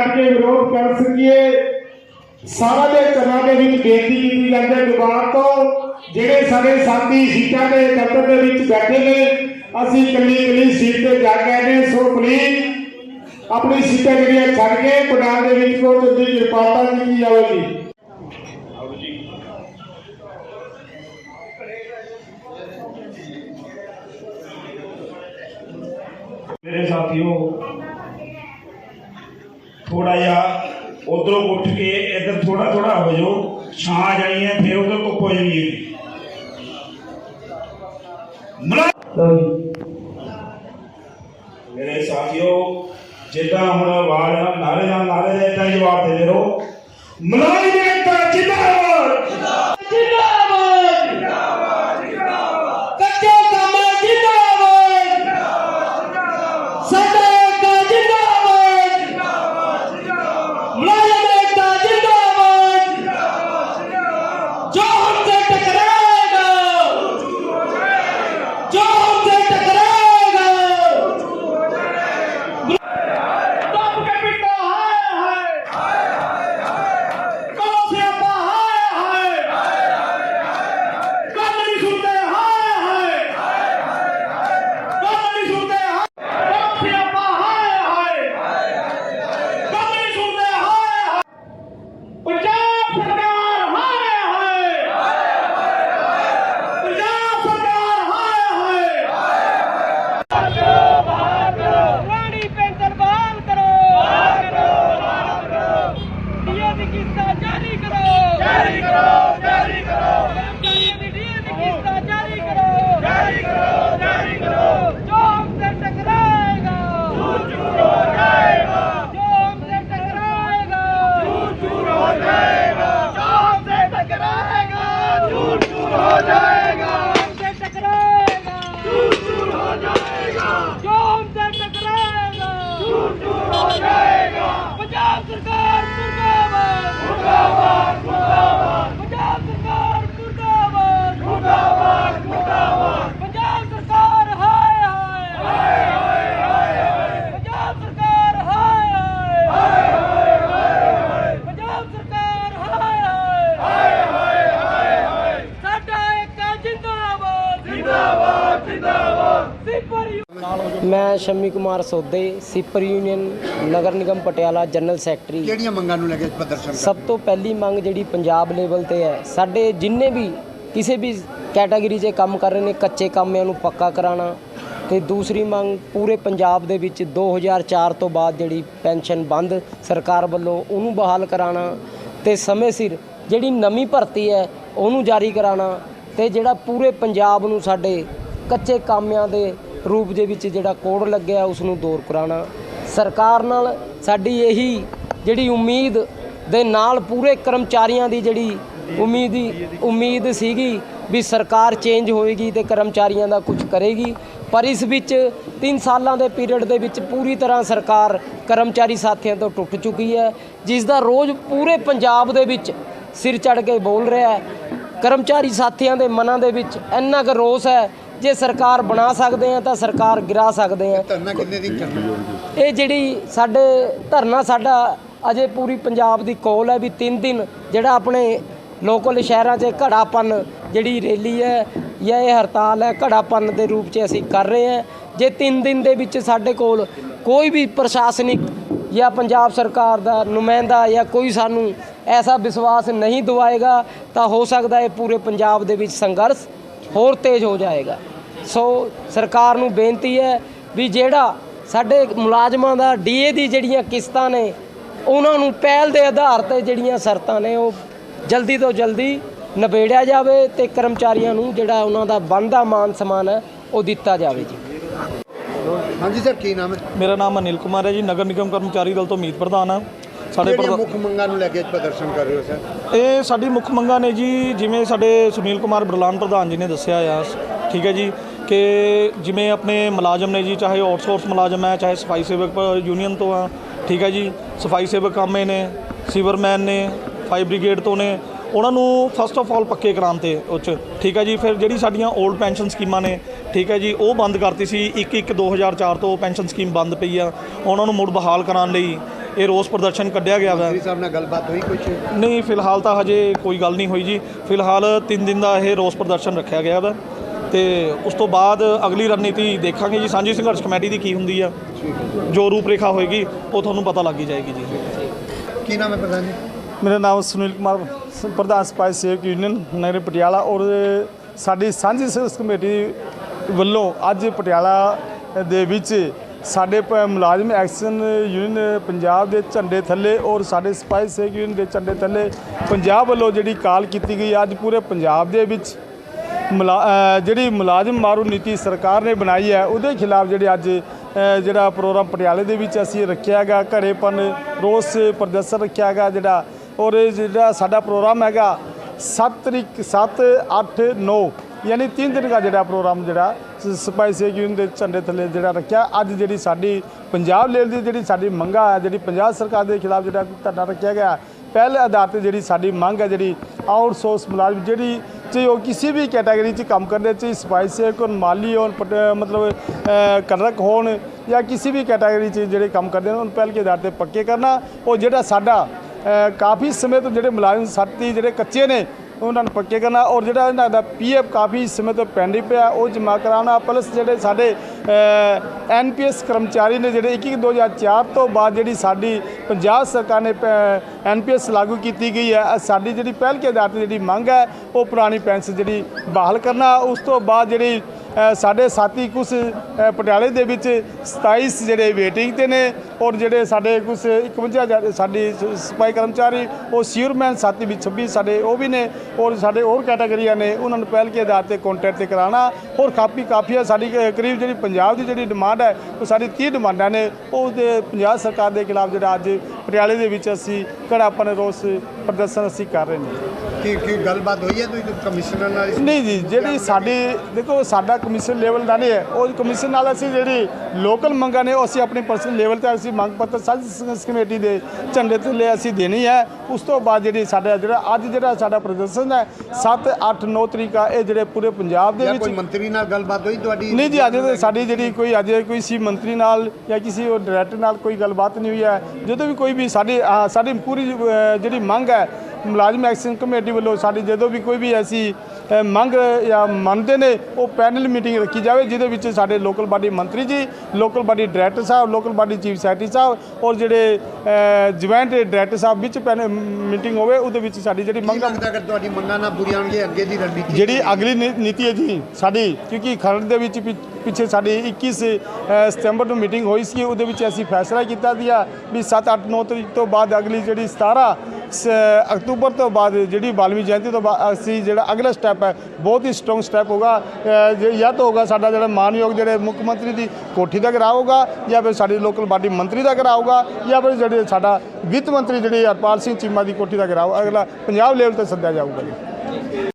ਕੱਢ ਕੇ ਵਿਰੋਧ ਕਰ ਸਕੀਏ। ਸਾਰਾ ਦੇ ਚਰਨਾਂ ਦੇ ਵਿੱਚ ਬੇਨਤੀ ਕੀਤੀ ਜਾਂਦੀ ਹੈ ਦੁਬਾਰਾ ਤੋਂ, ਜਿਹੜੇ ਸਾਡੇ ਸਾਥੀ ਸੀਟਾਂ ਦੇ ਦਫ਼ਤਰ ਦੇ ਵਿੱਚ ਬੈਠੇ ਨੇ, ਅਸੀਂ ਕੱਲੀ ਕੱਲੀ ਸੀਟ ਤੇ ਜਾ ਕੇ ਨੇ ਸੋ ਪਲੀਜ਼ ਆਪਣੀ ਸੀਟਾਂ ਜਿਹੜੀਆਂ ਛੱਡ ਕੇ ਪੰਡਾਲ ਦੇ ਵਿੱਚ ਕੋ ਜਲਦੀ ਕਿਰਪਾਲਤਾ ਕੀਤੀ ਜਾਵੇਗੀ। ਮੇਰੇ ਸਾਥੀਓ ਥੋੜਾ ਜਿਹਾ ਉਧਰੋਂ ਉੱਠ ਕੇ ਇੱਧਰ ਥੋੜਾ ਥੋੜਾ ਹੋ ਜਾਓ। ਛਾਂ ਜਾਈ ਹੈ ਫਿਰ ਉਧਰ ਧੁੱਪ ਹੋ ਜਾਣੀ ਹੈ। ਮੇਰੇ ਸਾਥੀਓ ਜਿੱਦਾਂ ਹੁਣ ਆਵਾਜ਼ ਨਾਰੇ ਨਾਲ ਨਾਰੇ ਦੇ ਤਾਂ ਜਵਾਬ ਦੇ ਰਹੋ। ਮਲਾਈ دور دور ਮੈਂ ਸ਼ਮੀ ਕੁਮਾਰ ਸੋਦੇ ਸਿਪਰ ਯੂਨੀਅਨ ਨਗਰ ਨਿਗਮ ਪਟਿਆਲਾ ਜਨਰਲ ਸੈਕਟਰੀ। ਕਿਹੜੀਆਂ ਮੰਗਾਂ ਨੂੰ ਲੈ ਕੇ ਪ੍ਰਦਰਸ਼ਨ ਸਭ ਤੋਂ ਪਹਿਲੀ ਮੰਗ ਜਿਹੜੀ ਪੰਜਾਬ ਲੈਵਲ ਤੇ ਹੈ ਸਾਡੇ ਜਿੰਨੇ ਵੀ ਕਿਸੇ ਵੀ ਕੈਟਾਗਰੀ 'ਚ ਕੰਮ ਕਰ ਰਹੇ ਨੇ ਕੱਚੇ ਕਾਮਿਆਂ ਨੂੰ ਪੱਕਾ ਕਰਾਉਣਾ ਤੇ ਦੂਸਰੀ ਮੰਗ ਪੂਰੇ ਪੰਜਾਬ ਦੇ ਵਿੱਚ 2004 ਤੋਂ ਬਾਅਦ ਜਿਹੜੀ ਪੈਨਸ਼ਨ ਬੰਦ ਸਰਕਾਰ ਵੱਲੋਂ ਉਹਨੂੰ ਬਹਾਲ ਕਰਾਉਣਾ ਤੇ ਸਮੇਂ ਸਿਰ ਜਿਹੜੀ ਨਵੀਂ ਭਰਤੀ ਹੈ ਉਹਨੂੰ ਜਾਰੀ ਕਰਾਉਣਾ ਤੇ ਜਿਹੜਾ ਪੂਰੇ ਪੰਜਾਬ ਨੂੰ ਸਾਡੇ ਕੱਚੇ ਕਾਮਿਆਂ ਦੇ ਰੂਪ ਦੇ ਵਿੱਚ ਜਿਹੜਾ ਕੋਡ ਲੱਗਿਆ ਉਸ ਨੂੰ ਦੂਰ ਕਰਾਉਣਾ। ਸਰਕਾਰ ਨਾਲ ਸਾਡੀ ਇਹੀ ਜਿਹੜੀ ਉਮੀਦ ਦੇ ਨਾਲ ਪੂਰੇ ਕਰਮਚਾਰੀਆਂ ਦੀ ਜਿਹੜੀ ਉਮੀਦ ਉਮੀਦ ਸੀਗੀ ਵੀ ਸਰਕਾਰ ਚੇਂਜ ਹੋਏਗੀ ਤੇ ਕਰਮਚਾਰੀਆਂ ਦਾ ਕੁਝ ਕਰੇਗੀ। ਪਰ ਇਸ ਵਿੱਚ 3 ਸਾਲਾਂ ਦੇ ਪੀਰੀਅਡ ਦੇ ਵਿੱਚ ਪੂਰੀ ਤਰ੍ਹਾਂ ਸਰਕਾਰ ਕਰਮਚਾਰੀ ਸਾਥੀਆਂ ਤੋਂ ਟੁੱਟ ਚੁੱਕੀ ਹੈ ਜਿਸ ਦਾ ਰੋਜ਼ ਪੂਰੇ ਪੰਜਾਬ ਦੇ ਵਿੱਚ ਸਿਰ ਚੜ ਕੇ ਬੋਲ ਰਿਹਾ ਹੈ। ਕਰਮਚਾਰੀ ਸਾਥੀਆਂ ਦੇ ਮਨਾਂ ਦੇ ਵਿੱਚ ਇੰਨਾ ਕੁ ਰੋਸ ਹੈ ਜੇ ਸਰਕਾਰ ਬਣਾ ਸਕਦੇ ਆ ਤਾਂ ਸਰਕਾਰ ਗਿਰਾ ਸਕਦੇ ਆ। ਧਰਨਾ ਕਿੰਨੇ ਦਿਨ ਚੱਲਣਾ? ਇਹ ਜਿਹੜੀ ਸਾਡੇ ਧਰਨਾ ਸਾਡਾ ਅਜੇ ਪੂਰੀ ਪੰਜਾਬ ਦੀ ਕੋਲ ਹੈ ਵੀ 3 ਦਿਨ ਜਿਹੜਾ ਆਪਣੇ ਲੋਕਲ ਸ਼ਹਿਰਾਂ 'ਚ ਘੜਾਪਨ ਜਿਹੜੀ ਰੈਲੀ ਹੈ ਜਾਂ ਇਹ ਹੜਤਾਲ ਹੈ ਘੜਾਪਨ ਦੇ ਰੂਪ 'ਚ ਅਸੀਂ ਕਰ ਰਹੇ ਹਾਂ। ਜੇ 3 ਦਿਨ ਦੇ ਵਿੱਚ ਸਾਡੇ ਕੋਲ ਕੋਈ ਵੀ ਪ੍ਰਸ਼ਾਸਨਿਕ ਜਾਂ ਪੰਜਾਬ ਸਰਕਾਰ ਦਾ ਨੁਮਾਇੰਦਾ ਜਾਂ ਕੋਈ ਸਾਨੂੰ ਐਸਾ ਵਿਸ਼ਵਾਸ ਨਹੀਂ ਦਿਵਾਏਗਾ ਤਾਂ ਹੋ ਸਕਦਾ ਹੈ ਪੂਰੇ ਪੰਜਾਬ ਦੇ ਵਿੱਚ ਸੰਘਰਸ਼ ਹੋਰ ਤੇਜ਼ ਹੋ ਜਾਏਗਾ। ਸੋ ਸਰਕਾਰ ਨੂੰ ਬੇਨਤੀ ਹੈ ਵੀ ਜਿਹੜਾ ਸਾਡੇ ਮੁਲਾਜ਼ਮਾਂ ਦਾ ਡੀਏ ਦੀ ਜਿਹੜੀਆਂ ਕਿਸ਼ਤਾਂ ਨੇ ਉਹਨਾਂ ਨੂੰ ਪਹਿਲ ਦੇ ਆਧਾਰ ਤੇ ਜਿਹੜੀਆਂ ਸ਼ਰਤਾਂ ਨੇ ਉਹ ਜਲਦੀ ਤੋਂ ਜਲਦੀ ਨਿਬੇੜਿਆ ਜਾਵੇ ਤੇ ਕਰਮਚਾਰੀਆਂ ਨੂੰ ਜਿਹੜਾ ਉਹਨਾਂ ਦਾ ਬਣਦਾ ਮਾਨ ਸਨਮਾਨ ਹੈ ਉਹ ਦਿੱਤਾ ਜਾਵੇ ਜੀ। ਹਾਂਜੀ ਸਰ ਕੀ ਨਾਮ ਹੈ? ਮੇਰਾ ਨਾਮ ਅਨਿਲ ਕੁਮਾਰ ਹੈ ਜੀ ਨਗਰ ਨਿਗਮ ਕਰਮਚਾਰੀ ਦਲ ਤੋਂ ਮੀਤ ਪ੍ਰਧਾਨ ਆ ਸਾਡੇ ਮੁੱਖ ਮੰਗਾਂ ਨੂੰ ਲੈ ਕੇ ਪ੍ਰਦਰਸ਼ਨ ਕਰ ਰਹੇ ਹੋ ਸਰ? ਇਹ ਸਾਡੀ ਮੁੱਖ ਮੰਗਾਂ ਨੇ ਜੀ ਜਿਵੇਂ ਸਾਡੇ ਸੁਨੀਲ ਕੁਮਾਰ ਬਰਲਾਨ ਪ੍ਰਧਾਨ ਜੀ ਨੇ ਦੱਸਿਆ ਆ ਠੀਕ ਹੈ ਜੀ। ਕਿ ਜਿਵੇਂ ਆਪਣੇ ਮੁਲਾਜ਼ਮ ਨੇ ਜੀ ਚਾਹੇ ਆਊਟਸੋਰਸ ਮੁਲਾਜ਼ਮ ਹੈ ਚਾਹੇ ਸਫ਼ਾਈ ਸੇਵਕ ਯੂਨੀਅਨ ਤੋਂ ਆ ਠੀਕ ਹੈ ਜੀ ਸਫ਼ਾਈ ਸੇਵਕ ਕਾਮੇ ਨੇ ਸੀਵਰਮੈਨ ਨੇ ਫਾਇਰ ਬ੍ਰਿਗੇਡ ਤੋਂ ਨੇ ਉਹਨਾਂ ਨੂੰ ਫਸਟ ਆਫ ਆਲ ਪੱਕੇ ਕਰਾਉਣ ਤੇ ਉਹ 'ਚ ਠੀਕ ਹੈ ਜੀ ਫਿਰ ਜਿਹੜੀ ਸਾਡੀਆਂ 올ਡ ਪੈਨਸ਼ਨ ਸਕੀਮਾਂ ਨੇ ਠੀਕ ਹੈ ਜੀ ਉਹ ਬੰਦ ਕਰਤੀ ਸੀ 1 1 2004 ਤੋਂ ਪੈਨਸ਼ਨ ਸਕੀਮ ਬੰਦ ਪਈ ਆ ਉਹਨਾਂ ਨੂੰ ਮੁੜ ਬਹਾਲ ਕਰਾਉਣ ਲਈ ਇਹ ਰੋਸ ਪ੍ਰਦਰਸ਼ਨ ਕੱਢਿਆ ਗਿਆ ਵਾ। ਸਾਹਿਬ ਨਾਲ ਗੱਲਬਾਤ ਹੋਈ ਕੁਝ ਨਹੀਂ ਫਿਲਹਾਲ ਤਾਂ ਹਜੇ ਕੋਈ ਗੱਲ ਨਹੀਂ ਹੋਈ ਜੀ ਫਿਲਹਾਲ 3 ਦਿਨ ਦਾ ਇਹ ਰੋਸ ਪ੍ਰਦਰਸ਼ਨ ਰੱਖਿਆ ਗਿਆ ਵਾ। ਤੇ ਉਸ ਤੋਂ ਬਾਅਦ ਅਗਲੀ ਰਣਨੀਤੀ ਦੇਖਾਂਗੇ ਜੀ। ਸਾਂਝੀ ਸੰਘਰਸ਼ ਕਮੇਟੀ ਦੀ ਕੀ ਹੁੰਦੀ ਆ ਜੋ ਰੂਪਰੇਖਾ ਹੋਏਗੀ ਉਹ ਤੁਹਾਨੂੰ ਪਤਾ ਲੱਗ ਹੀ ਜਾਏਗੀ ਜੀ। ਕੀ ਨਾਮ ਹੈ ਪ੍ਰਧਾਨ ਜੀ? ਮੇਰਾ ਨਾਮ ਸੁਨੀਲ ਕੁਮਾਰ ਪ੍ਰਧਾਨ ਸਪਾਈ ਸੇਵਕ ਯੂਨੀਅਨ ਨਗਰ ਪਟਿਆਲਾ ਔਰ ਸਾਡੀ ਸਾਂਝੀ ਸੰਘਰਸ਼ ਕਮੇਟੀ ਵੱਲੋਂ ਅੱਜ ਪਟਿਆਲਾ ਦੇ ਵਿੱਚ ਸਾਡੇ ਪ- ਮੁਲਾਜ਼ਮ ਐਕਸ਼ਨ ਯੂਨੀਅਨ ਪੰਜਾਬ ਦੇ ਝੰਡੇ ਥੱਲੇ ਔਰ ਸਾਡੇ ਸਪਾਈ ਸੇਵਕ ਯੂਨੀਅਨ ਦੇ ਝੰਡੇ ਥੱਲੇ ਪੰਜਾਬ ਵੱਲੋਂ ਜਿਹੜੀ ਕਾਲ ਕੀਤੀ ਗਈ ਅੱਜ ਪੂਰੇ ਪੰਜਾਬ ਦੇ ਵਿੱਚ ਜਿਹੜੀ ਮੁਲਾਜ਼ਮ ਮਾਰੂ ਨੀਤੀ ਸਰਕਾਰ ਨੇ ਬਣਾਈ ਹੈ, ਉਹਦੇ ਖਿਲਾਫ ਜਿਹੜੇ ਅੱਜ ਜਿਹੜਾ ਪ੍ਰੋਗਰਾਮ ਪਟਿਆਲੇ ਦੇ ਵਿੱਚ ਅਸੀਂ ਰੱਖਿਆ ਹੈਗਾ ਘੜੇਪਨ ਰੋਸ ਪ੍ਰਦਰਸ਼ਨ ਰੱਖਿਆ ਹੈਗਾ ਜਿਹੜਾ, ਔਰ ਇਹ ਜਿਹੜਾ ਸਾਡਾ ਪ੍ਰੋਗਰਾਮ ਹੈਗਾ 7 ਤਰੀਕ 7 8 9 ਯਾਨੀ 3 ਦਿਨ ਦਾ ਜਿਹੜਾ ਪ੍ਰੋਗਰਾਮ ਜਿਹੜਾ, ਸ- ਸਿਪਾਹੀ ਸੇਵਕ ਦੇ ਝੰਡੇ ਥੱਲੇ ਜਿਹੜਾ ਰੱਖਿਆ, ਅੱਜ ਜਿਹੜੀ ਸਾਡੀ ਪੰਜਾਬ ਲੈਵਲ ਦੀ ਜਿਹੜੀ ਸਾਡੀ ਮੰਗਾਂ ਹੈ ਜਿਹੜੀ ਪੰਜਾਬ ਸਰਕਾਰ ਦੇ ਖਿਲਾਫ ਜਿਹੜਾ ਧਰਨਾ ਰੱਖਿਆ ਗਿਆ, ਪਹਿਲੇ ਆਧਾਰ ਤੇ ਜਿਹੜੀ ਸਾਡੀ ਮੰਗ ਹੈ ਜਿਹੜੀ ਆਊਟਸੋਰਸ ਮੁਲਾਜ਼ਮ ਜਿਹੜੀ ਚਾਹੇ ਉਹ ਕਿਸੇ ਵੀ ਕੈਟਾਗਰੀ 'ਚ ਕੰਮ ਕਰਦੇ ਚਾਹੇ ਸਪਾਈ ਸੇਵਕ ਹੋਣ ਮਾਲੀ ਹੋਣ ਪਟ- ਮਤਲਬ ਅ, ਹੋਣ ਜਾਂ ਕਿਸੇ ਵੀ ਕੈਟਾਗਰੀ 'ਚ ਜਿਹੜੇ ਕੰਮ ਕਰਦੇ ਨੇ ਉਹਨਾਂ ਪਹਿਲ ਕੇ ਆਧਾਰ ਤੇ ਪੱਕੇ ਕਰਨਾ। ਉਹ ਜਿਹੜਾ ਸਾਡਾ ਕਾਫੀ ਸਮੇਂ ਤੋਂ ਜਿਹੜੇ ਮੁਲਾਜ਼ਮ ਸਾਥੀ ਜਿਹੜੇ ਕੱਚੇ ਨੇ ਉਹਨਾਂ ਨੂੰ ਪੱਕੇ ਕਰਨਾ। ਔਰ ਜਿਹੜਾ ਇਹਨਾਂ ਦਾ ਪੀਐਫ ਕਾਫੀ ਸਮੇਂ ਤੋਂ ਪੈਂਡਿੰਗ ਪਿਆ, ਉਹ ਜਮ੍ਹਾਂ ਕਰਾਉਣਾ। ਪਲਸ ਜਿਹੜੇ ਸਾਡੇ ਐਨਪੀਐਸ ਕਰਮਚਾਰੀ ਨੇ, ਜਿਹੜੇ 21 2004 ਤੋਂ ਬਾਅਦ ਜਿਹੜੀ ਸਾਡੀ ਪੰਜਾਬ ਸਰਕਾਰ ਨੇ ਐਨਪੀਐਸ ਲਾਗੂ ਕੀਤੀ ਗਈ ਹੈ ਸਾਡੀ ਜਿਹੜੀ ਪਹਿਲ ਕੇ ਆਧਾਰ ਤੇ ਜਿਹੜੀ ਮੰਗ ਹੈ, ਉਹ ਪੁਰਾਣੀ ਪੈਨਸ਼ਨ ਜਿਹੜੀ ਬਹਾਲ ਕਰਨਾ। ਉਸ ਤੋਂ ਬਾਅਦ ਜਿਹੜੀ ਸਾਡੇ ਸਾਥੀ ਕੁਝ ਪਟਿਆਲੇ ਦੇ ਵਿੱਚ 27 ਜਿਹੜੇ ਵੇਟਿੰਗ ਤੇ ਨੇ ਔਰ ਜਿਹੜੇ ਸਾਡੇ ਕੁਝ 51 ਜਾ- ਸਾਡੀ ਸਫ਼ਾਈ ਕਰਮਚਾਰੀ ਉਹ ਸਿਉਰਮੈਨ ਸਾਥੀ ਵੀ 26 ਸਾਡੇ ਉਹ ਵੀ ਨੇ ਔਰ ਸਾਡੇ ਹੋਰ ਕੈਟਾਗਰੀਆਂ ਨੇ ਉਹਨਾਂ ਨੂੰ ਪਹਿਲ ਕੇ ਆਧਾਰ ਤੇ ਕੰਟੈਕਟ ਤੇ ਕਰਾਉਣਾ। ਔਰ ਕਾਪੀ ਕਾਫੀਆ ਸਾਡੀ ਕ- ਕਰੀਬ ਜਿਹੜੀ ਪੰਜਾਬ ਦੀ ਜਿਹੜੀ ਡਿਮਾਂਡ ਹੈ ਉਹ ਸਾਡੀ 30 ਡਿਮਾਂਡਾਂ ਨੇ ਉਹ ਦੇ ਪੰਜਾਬ ਸਰਕਾਰ ਦੇ ਖਿਲਾਫ ਜਿਹੜਾ ਅੱਜ ਪਟਿਆਲੇ ਦੇ ਵਿੱਚ ਅਸੀਂ ਕੜਾਪਨ ਰੋਸ ਪ੍ਰਦਰਸ਼ਨ ਅਸੀਂ ਕਰ ਰਹੇ ਨੇ। ਕੀ ਕੀ ਗੱਲਬਾਤ ਹੋਈ ਹੈ ਤੁਸੀਂ ਕਮਿਸ਼ਨਰ ਨਾਲ ਨਹੀਂ ਜੀ ਜਿਹੜੀ ਸਾਡੀ ਦੇਖੋ ਸਾਡਾ ਕਮਿਸ਼ਨ ਲੈਵਲ ਦਾ ਨਹੀਂ ਹੈ ਉਹ ਕਮਿਸ਼ਨ ਨਾਲ ਅਸੀਂ ਜਿਹੜੀ ਲੋਕਲ ਮੰਗਾਂ ਨੇ ਉਹ ਅਸੀਂ ਆਪਣੀ ਪਰਸਨਲ ਲੈਵਲ ਤੇ ਅਸੀਂ ਮੰਗ ਪੱਤਰ ਸਾਂਝੀ ਸੰਘਰਸ਼ ਕਮੇਟੀ ਦੇ ਝੰਡੇ ਥੱਲੇ ਅਸੀਂ ਦੇਣੀ ਹੈ। ਉਸ ਤੋਂ ਬਾਅਦ ਜਿਹੜੀ ਸਾਡਾ ਜਿਹੜਾ ਅੱਜ ਜਿਹੜਾ ਸਾਡਾ ਪ੍ਰਦਰਸ਼ਨ ਹੈ 7 8 9 ਤਰੀਕਾ ਇਹ ਜਿਹੜੇ ਪੂਰੇ ਪੰਜਾਬ ਦੇ ਵਿੱਚ ਕੋਈ ਮੰਤਰੀ ਨਾਲ ਗੱਲਬਾਤ ਹੋਈ ਤੁਹਾਡੀ? ਨਹੀਂ ਜੀ ਅਜੇ ਸਾਡੀ ਜਿਹੜੀ ਕੋਈ ਅਜੇ ਕੋਈ ਸੀ ਮੰਤਰੀ ਨਾਲ ਜਾਂ ਕਿਸੇ ਉਹ ਡਾਇਰੈਕਟਰ ਨਾਲ ਕੋਈ ਗੱਲਬਾਤ ਨਹੀਂ ਹੋਈ ਹੈ। ਜਦੋਂ ਵੀ ਕੋਈ ਵੀ ਸਾਡੀ ਸਾਡੀ ਪੂਰੀ ਜਿਹੜੀ ਮੰਗ ਹੈ ਮੁਲਾਜ਼ਮ ਐਕਸ਼ਨ ਕਮੇਟੀ ਵੱਲੋਂ ਸਾਡੀ ਜਦੋਂ ਵੀ ਕੋਈ ਵੀ ਐਸੀ ਮੰਗ ਜਾਂ ਮੰਨਦੇ ਨੇ ਉਹ ਪੈਨਲ ਮੀਟਿੰਗ ਰੱਖੀ ਜਾਵੇ ਜਿਹਦੇ ਵਿੱਚ ਸਾਡੇ ਲੋਕਲ ਬਾਡੀ ਮੰਤਰੀ ਜੀ ਲੋਕਲ ਬਾਡੀ ਡਾਇਰੈਕਟਰ ਸਾਹਿਬ ਲੋਕਲ ਬਾਡੀ ਚੀਫ ਸੈਕਟਰੀ ਸਾਹਿਬ ਔਰ ਜਿਹੜੇ ਜੁਆਇੰਟ ਡਾਇਰੈਕਟਰ ਸਾਹਿਬ ਵਿੱਚ ਪੈਨਲ ਮੀਟਿੰਗ ਹੋਵੇ ਉਹਦੇ ਵਿੱਚ ਸਾਡੀ ਜਿਹੜੀ ਮੰਗ ਅਗਰ ਤੁਹਾਡੀ ਮੰਗਾਂ ਨਾ ਪੂਰੀਆਂ ਹੋਣਗੀਆਂ ਅੱਗੇ ਦੀ ਰਣਨੀਤੀ ਜਿਹੜੀ ਅਗਲੀ ਨੀਤੀ ਹੈ ਜੀ ਸਾਡੀ ਕਿਉਂਕਿ ਖਰੜ ਦੇ ਵਿੱਚ ਪਿੱਛੇ ਸਾਡੀ 21 ਅ, ਸਤੰਬਰ ਨੂੰ ਮੀਟਿੰਗ ਹੋਈ ਸੀ ਉਹਦੇ ਵਿੱਚ ਅਸੀਂ ਫੈਸਲਾ ਕੀਤਾ ਸੀਗਾ ਵੀ 7 8 9 ਤਰੀਕ ਤੋਂ ਬਾਅਦ ਅਗਲੀ ਜਿਹੜੀ 17 ਸ- ਅਕਤੂਬਰ uh, ਤੋਂ ਬਾਅਦ ਜਿਹੜੀ ਬਾਲਮੀ ਜਯੰਤੀ ਤੋਂ ਬਾਅਦ ਅਸੀਂ ਜਿਹੜਾ ਅਗਲਾ ਸਟੈਪ ਹੈ, ਬਹੁਤ ਹੀ ਸਟਰੋਂਗ ਸਟੈਪ ਹੋਗਾ ਜੇ ਜਾਂ ਤਾਂ ਹੋਗਾ ਸਾਡਾ ਜਿਹੜਾ ਮਾਨਯੋਗ ਜਿਹੜੇ ਮੁੱਖ ਮੰਤਰੀ ਦੀ ਕੋਠੀ ਦਾ ਘਿਰਾਓ ਹੋਗਾ ਜਾਂ ਫਿਰ ਸਾਡੀ ਲੋਕਲ ਬਾਡੀ ਮੰਤਰੀ ਦਾ ਘਿਰਾਓ ਹੋਗਾ ਜਾਂ ਫਿਰ ਜਿਹੜੇ ਸਾਡਾ ਵਿੱਤ ਮੰਤਰੀ ਜਿਹੜੇ ਹਰਪਾਲ ਸਿੰਘ ਚੀਮਾ ਦੀ ਕੋਠੀ ਦਾ ਘਿਰਾਓ ਅਗਲਾ ਪੰਜਾਬ ਲੈਵਲ ਤੇ ਸੱਦਿਆ ਜਾਊਗਾ ਜੀ।